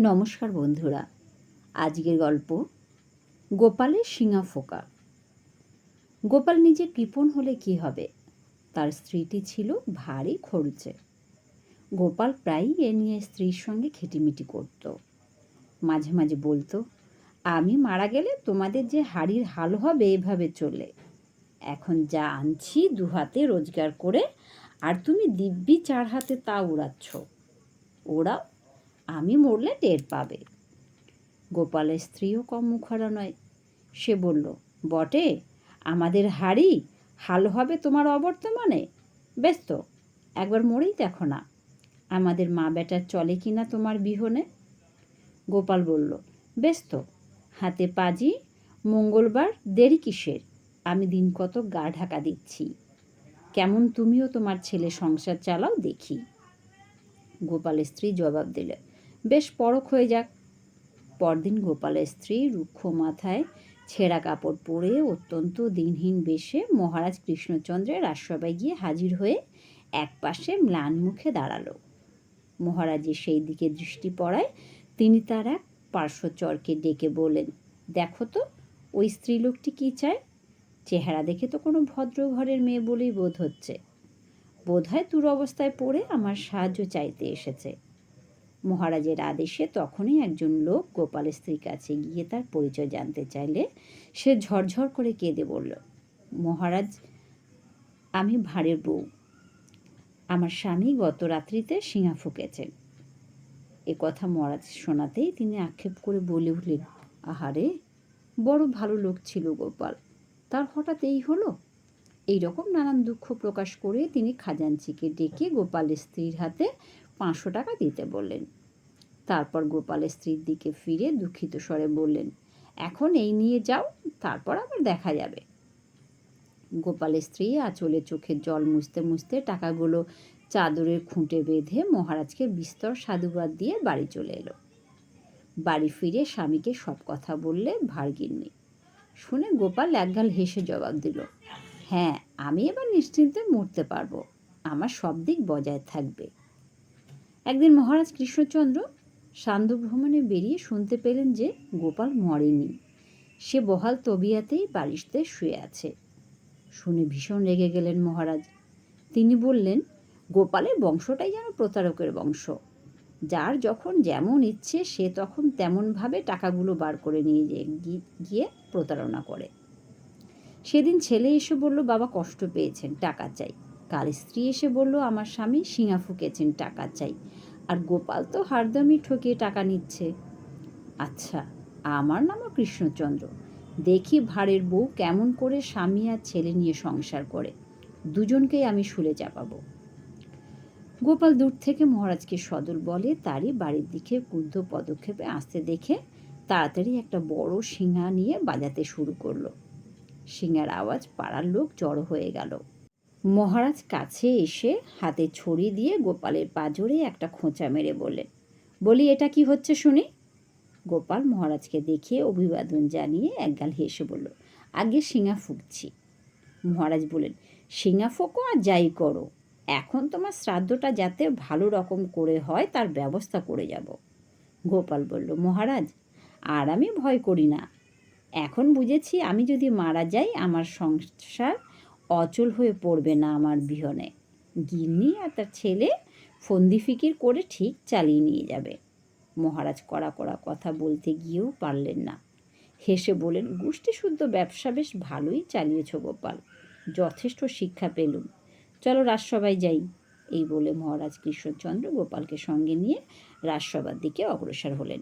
নমস্কার বন্ধুরা। আজকের গল্প, গোপালের শিঙা ফোকা। গোপাল নিজে কৃপণ হলে কি হবে? তার স্ত্রীটি ছিল ভারী খরচে। গোপাল প্রায়ই এ নিয়ে স্ত্রীর সঙ্গে খেটিমিটি করত। মাঝে মাঝে বলতো, আমি মারা গেলে তোমাদের যে হাড়ির হাল হবে এভাবে চলে। এখন যা আনছি দু হাতে রোজগার করে, আর তুমি দিব্যি চার হাতে তা উড়াচ্ছ। ওরাও আমি মরলে টের পাবে। গোপালের স্ত্রীও কম মুখারা নয়। সে বলল, বটে, আমাদের হাড়ি হাল হবে তোমার অবর্তমানে। বেশ তো, একবার মরেই দেখো না। আমাদের মা বেটার চলে কি না তোমার বিহনে? গোপাল বলল, বেশ তো, হাতে পাজি, মঙ্গলবার, দেরি কিসের? আমি দিন কত গা ঢাকা দিচ্ছি। কেমন তুমিও তোমার ছেলে সংসার চালাও দেখি। গোপালের স্ত্রী জবাব দিলে বেশ পরখ হয়ে যাক। পরদিন গোপালের স্ত্রী রুক্ষ মাথায় ছেঁড়া কাপড় পরে অত্যন্ত দিনহীন বেশে মহারাজ কৃষ্ণচন্দ্রের রাজসভায় গিয়ে হাজির হয়ে এক পাশে ম্লান মুখে দাঁড়াল। মহারাজের সেই দিকে দৃষ্টি পড়ায়, তিনি তার এক পার্শ্বচরকে ডেকে বলেন দেখো তো, ওই স্ত্রীলোকটি কী চায়? চেহারা দেখে তো কোনো ভদ্র ঘরের মেয়ে বলেই বোধ হচ্ছে। বোধ হয় অবস্থায় পড়ে আমার সাহায্য চাইতে এসেছে। মহারাজের আদেশে তখনই একজন লোক গোপালের স্ত্রীর কাছে গিয়ে তার পরিচয় জানতে চাইলে সে ঝরঝর করে কেঁদে বলল, মহারাজ, আমি ভাঁড়ের বউ। আমার স্বামী গত রাত্রিতে শিঙা ফুকেছেন এ কথা মহারাজ শোনাতেই তিনি আক্ষেপ করে বলে উঠলেন, আহারে, বড় ভালো লোক ছিল গোপাল। তার হঠাৎ এই হলো? এই রকম নানান দুঃখ প্রকাশ করে তিনি খাজাঞ্চিকে ডেকে গোপালের স্ত্রীর হাতে পাঁচশো টাকা দিতে বললেন। তারপর গোপালের স্ত্রীর দিকে ফিরে দুঃখিত স্বরে বললেন, এখন এই নিয়ে যাও, তারপর আবার দেখা যাবে। গোপালের স্ত্রী আঁচলে চোখের জল মুছতে মুছতে টাকাগুলো চাদরের খুঁটে বেঁধে মহারাজকে বিস্তর সাধুবাদ দিয়ে বাড়ি চলে এলো। বাড়ি ফিরে স্বামীকে সব কথা বললে ভার্গিননি শুনে গোপাল একগাল হেসে জবাব দিল হ্যাঁ আমি এবার নিশ্চিন্তে মরতে পারব। আমার সব দিক বজায় থাকবে। একদিন মহারাজ কৃষ্ণচন্দ্র সান্ধ্য ভ্রমণে বেরিয়ে শুনতে পেলেন যে গোপাল মরেনি। সে বহাল তবিয়াতেই বালিশতে শুয়ে আছে। শুনে ভীষণ রেগে গেলেন মহারাজ। তিনি বললেন, গোপালের বংশটাই যেন প্রতারকের বংশ। যার যখন যেমন ইচ্ছে, সে তখন তেমনভাবে টাকাগুলো বার করে নিয়ে গিয়ে প্রতারণা করে। সেদিন ছেলে এসে বলল, বাবা কষ্ট পেয়েছেন, টাকা চাই। কাল স্ত্রী এসে বলল, আমার স্বামী শিঙা ফুকেছেন টাকা চাই। আর গোপাল তো হারদমই ঠকিয়ে টাকা নিচ্ছে। আচ্ছা আমার নামও কৃষ্ণচন্দ্র। দেখি ভাড়ের বউ কেমন করে স্বামী আর ছেলে নিয়ে সংসার করে। দুজনকেই আমি শুলে চাপাবো। গোপাল দূর থেকে মহারাজকে সদর বলে, তারই বাড়ির দিকে ক্রুদ্ধ পদক্ষেপে আসতে দেখে তাড়াতাড়ি একটা বড় শিঙা নিয়ে বাজাতে শুরু করল। শিঙার আওয়াজ পাড়ার লোক জড়ো হয়ে গেল। মহারাজ কাছে এসে হাতে ছড়ি দিয়ে গোপালের পাজরে একটা খোঁচা মেরে বললেন, বলি, এটা কি হচ্ছে শুনি? গোপাল মহারাজকে দেখে অভিবাদন জানিয়ে একগাল হেসে বলল, আগে শিঙা ফুঁকছি। মহারাজ বলেন শিঙা ফোঁকো আর যাই করো, এখন তোমার শ্রাদ্ধটা যাতে ভালো রকম করে হয় তার ব্যবস্থা করে যাব। গোপাল বলল, মহারাজ, আর আমি ভয় করি না। এখন বুঝেছি আমি যদি মারা যাই, আমার সংসার অচল হয়ে পড়বে না আমার বিহনে। গিন্নি আর তার ছেলে ফন্দি ফিকির করে ঠিক চালিয়ে নিয়ে যাবে। মহারাজ কড়া কড়া কথা বলতে গিয়েও পারলেন না। হেসে বলেন গোষ্ঠীশুদ্ধ ব্যবসা বেশ ভালোই চালিয়েছ গোপাল, যথেষ্ট শিক্ষা পেলুম। চলো রাজসভায় যাই। এই বলে মহারাজ কৃষ্ণচন্দ্র গোপালকে সঙ্গে নিয়ে রাজসভার দিকে অগ্রসর হলেন।